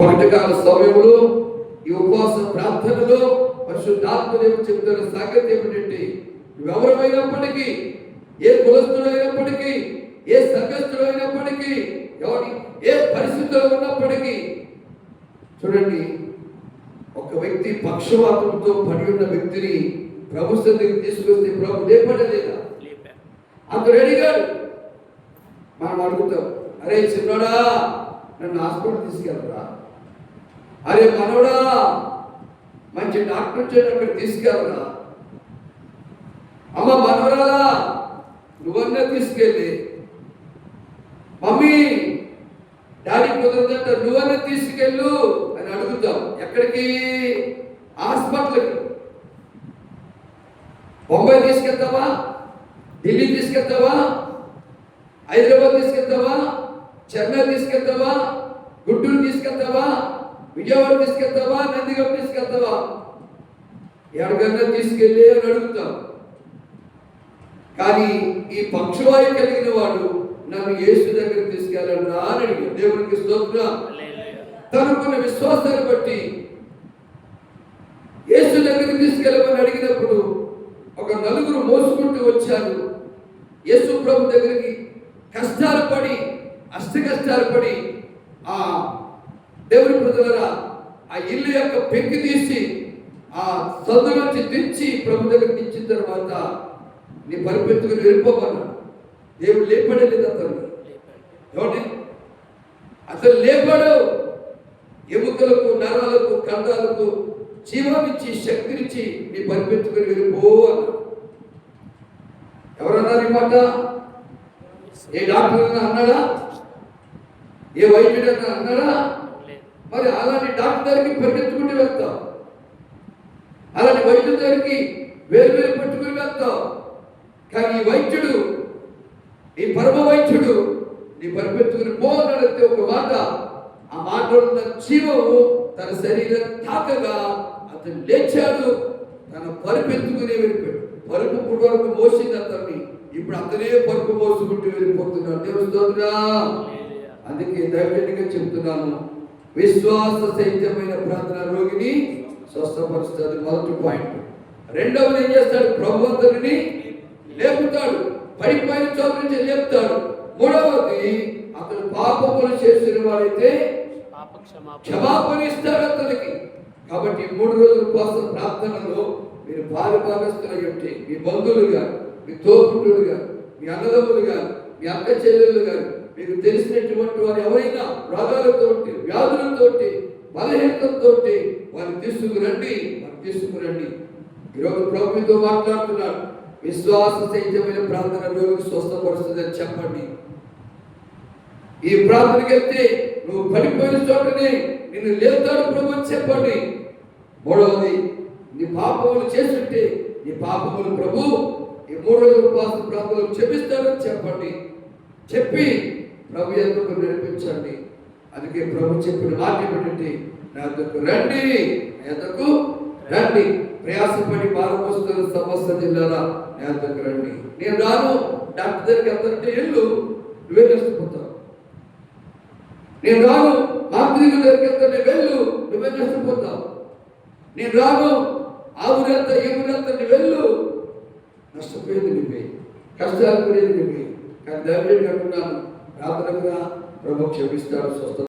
పగటికాల సమయంలో ఈ ఉపవాస ప్రార్థనలో పరిశుద్ధాత్మదేవుడు చెబుతున్న సాంగత్యం ఏమిటంటే నువ్వెవరమైనప్పటికీ ఏ కులస్తుడైనప్పటికీ ఏ సంఘస్థుడైనప్పటికీ ఎవరి ఏ పరిస్థితిలో ఉన్నప్పటికీ చూడండి ఒక వ్యక్తి పక్షవాతంతో పడి ఉన్న వ్యక్తిని ప్రభు సన్నిధికి తీసుకొస్తే ప్రభు లేపడలేదా? అతడు అడిగాడు మనం అడుగుతాం అరే చిన్నోడా నన్ను హాస్పిటల్ తీసుకెళ్ళరా? అరే మనోడా మంచి డాక్టర్ వచ్చాడు అక్కడ తీసుకెళ్ళరా? అమ్మ మనవరాలా నువ్వన్నా తీసుకెళ్ళి. మమ్మీ డాడీ కుదరదంట నువ్వన్నా తీసుకెళ్ళు అని అడుగుతాం. ఎక్కడికి? హాస్పిటల్కి. బొంబాయి తీసుకెళ్తావా? ఢిల్లీ తీసుకెళ్తావా? హైదరాబాద్ తీసుకెళ్తావా? చెన్నై తీసుకెళ్తావా? గుంటూరు తీసుకెళ్తావా? విజయవాడ తీసుకెళ్తావా? నందిగా తీసుకెళ్తావా? ఎక్కడికన్నా తీసుకెళ్ళి అని అడుగుతాం. కానీ ఈ పక్షవాయు కలిగిన వాడు నన్ను యేసు దగ్గర తీసుకెళ్ళండి అని అడిగాడు దేవునికి స్తోత్ర. తనకున్న విశ్వాసాన్ని బట్టి యేసు దగ్గరికి తీసుకెళ్ళమని అడిగినప్పుడు ఒక నలుగురు మోసుకుంటూ వచ్చారు. యేసు ప్రభు దగ్గరికి కష్టాలు పడి అష్ట కష్టాలు పడి ఆ దేవుని ప్రజలరా ఆ ఇల్లు యొక్క పెంకి తీసి ఆ సందు నుంచి దించి ప్రభు దగ్గరికి ఇచ్చిన తర్వాత నీ పరిపెత్తుకుని వెళ్ళిపోమన్నాడు. దేవుడు లేపడే లేదు అతను. ఏమండి? అసలు లేపాడు. ఎముకలకు నరాలకు కండాలకు జీవమిచ్చి శక్తినిచ్చి నీ పరిపెత్తుకుని వెళ్ళిపో అన్నాడు. ఎవరన్నారు ఈ మాట? ఏ డాక్టర్ అన్నాడా? ఏ వైద్యుడన్నా అన్నాడా? మరి అలాంటి డాక్టర్ దగ్గరికి పరిగెత్తుకుంటూ వెళ్తాం. అలాంటి వైద్యుల దగ్గరికి వేరు వేరు పట్టుకుని వెళ్తాం. కానీ ఈ వైద్యుడు ఈ పరమ వైద్యుడు నీ పరిపెత్తుకుని పోనడితే ఒక మాట ఆ మాట ఉన్న జీవము తన శరీరం తాకగా అతను లేచాడు తన పరిపెత్తుకుని వెళ్ళిపోయాడు. పరుపు ఇప్పుడు వరకు మోసింది అతన్ని. ఇప్పుడు అతనే పరుపు మోసుకుంటూ వెళ్ళిపోతున్నాడు. దేవుడు అందుకే దైవజనిగా చెప్తున్నాను. విశ్వాస సహితమైన ప్రార్థన రోగిని స్వస్థపరుస్తుంది మొదటి పాయింట్ రెండవది ఏం చేస్తాడు? ప్రభుత్వని లేపుతాడు. పడిపోయిన చోటు నుంచి లేపుతాడు. మూడవది అతను పాపములు చేసిన వారైతే క్షమాపణ క్షమాపణ ఇస్తాడు అతనికి. కాబట్టి మూడు రోజుల కోసం ప్రార్థనలో మీరు పాలు భాగస్తులు ఏమిటి మీ బంధువులుగా మీ తోపుట్టులు మీ అన్నదమ్ములుగా మీ అక్క చెల్లెళ్ళు గారు మీకు తెలిసినటువంటి వారు ఎవరైనా రోగాలతో వ్యాధులతోటి బలహీనతతో వారిని తీసుకురండి వారిని తీసుకురండి. ఈరోజు ప్రభుత్వం మాట్లాడుతున్నాడు విశ్వాస సహితమైన ప్రార్థన రోగిని స్వస్థపరుస్తుందని చెప్పండి. ఈ ప్రార్థనకి వెళ్తే నువ్వు పడిపోయిన చోటనే నిన్ను లేపుతాడు ప్రభు అని చెప్పండి. మూడవది నీ పాపములు చేస్తుంటే నీ పాపములు ప్రభు ఈ మూడు రోజుల ఉపవాస ప్రాంతంలో క్షమిస్తాడని చెప్పండి. చెప్పి ప్రభు ఎందుకు నడిపించండి. అందుకే ప్రభు చెప్పిన వాక్యం ఏంటంటే నా యొద్దకు రండి నా రండి. ప్రయాసపడి భారమోస్తున్న సమస్య తిన్నారా నా యొద్దకు రండి. నేను రాను. డాక్టర్ దగ్గరికి వెళ్తానంటే ఇల్లు నువ్వే నష్టపోతావు. నేను రాను. మాంత్రికు దగ్గరికి వెళ్తుంటే వెళ్ళు. నువ్వే నష్టపోతావు. నేను రాను. ఆ ఊరెళ్తా ఈ నువ్వు వెళ్ళు. నష్టపోయేది నువ్వే. కష్టాలు పడేది నువ్వే. కానీ ధైర్యం కట్టున్నాను ప్రార్థనగా ప్రభు క్షమిస్తాడు స్వస్థ